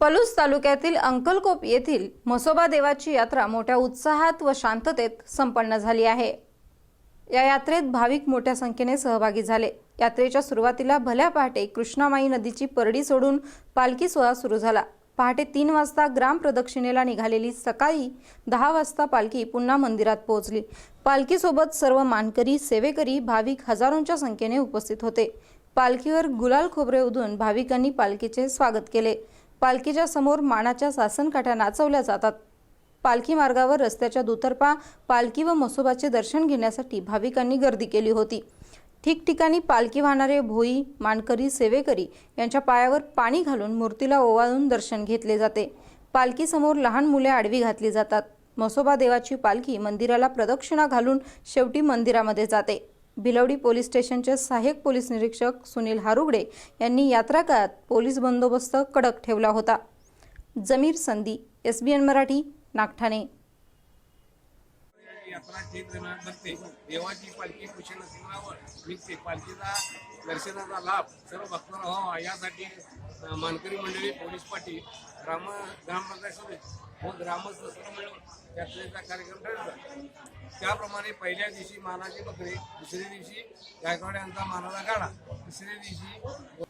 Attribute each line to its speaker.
Speaker 1: पलूस तालुक्यातील अंकलकोप येथील म्हसोबा देवाची यात्रा मोठ्या उत्साहात व शांततेत संपन्न झाली आहे. या यात्रेत भाविक मोठ्या संख्येने सहभागी झाले. यात्रेच्या सुरुवातीला भल्या पहाटे कृष्णामाई नदीची परडी सोडून पालखी सोहळा सुरू झाला. पहाटे तीन वाजता ग्राम प्रदक्षिणेला निघालेली सकाळी दहा वाजता पालखी पुन्हा मंदिरात पोहोचली. पालखीसोबत सर्व मानकरी सेवेकरी भाविक हजारोंच्या संख्येने उपस्थित होते. पालखीवर गुलाल खोबरे उधून भाविकांनी पालखीचे स्वागत केले. पालखीच्या समोर मानाच्या सासनकाठ्या नाचवल्या जातात. पालखी मार्गावर रस्त्याच्या दुतर्फा पालखी व म्हसोबाचे दर्शन घेण्यासाठी भाविकांनी गर्दी केली होती. ठिकठिकाणी पालखी वाहणारे भोई मानकरी सेवेकरी यांच्या पायावर पाणी घालून मूर्तीला ओवाळून दर्शन घेतले जाते. पालखीसमोर लहान मुले आडवी घातली जातात. म्हसोबा देवाची पालखी मंदिराला प्रदक्षिणा घालून शेवटी मंदिरामध्ये जाते. भिलवडी पोलीस स्टेशनचे सहाय्यक पोलीस निरीक्षक सुनील हारुगडे यांनी यात्रा काळात पोलीस बंदोबस्त कडक ठेवला होता. Zameer Sandhi S B N Marathi Nagthane.
Speaker 2: यात्रा ठीक बनते देवाची पालखी कुशल नसल्यावर निघते पालखीचा दर्शनाचा लाभ सर्व भक्तांना व्हावा. यासाठी मानकरी मंडळी पोलीस पाटील ग्राम ग्रामपंचायत व ग्रामस्थ सर्व मिळून यात्रेचा कार्यक्रम ठरला. त्याप्रमाणे पहिल्या दिवशी मानाची बकरी दुसऱ्या दिवशी गायकवाड यांचा मानाचा गाडा तिसऱ्या दिवशी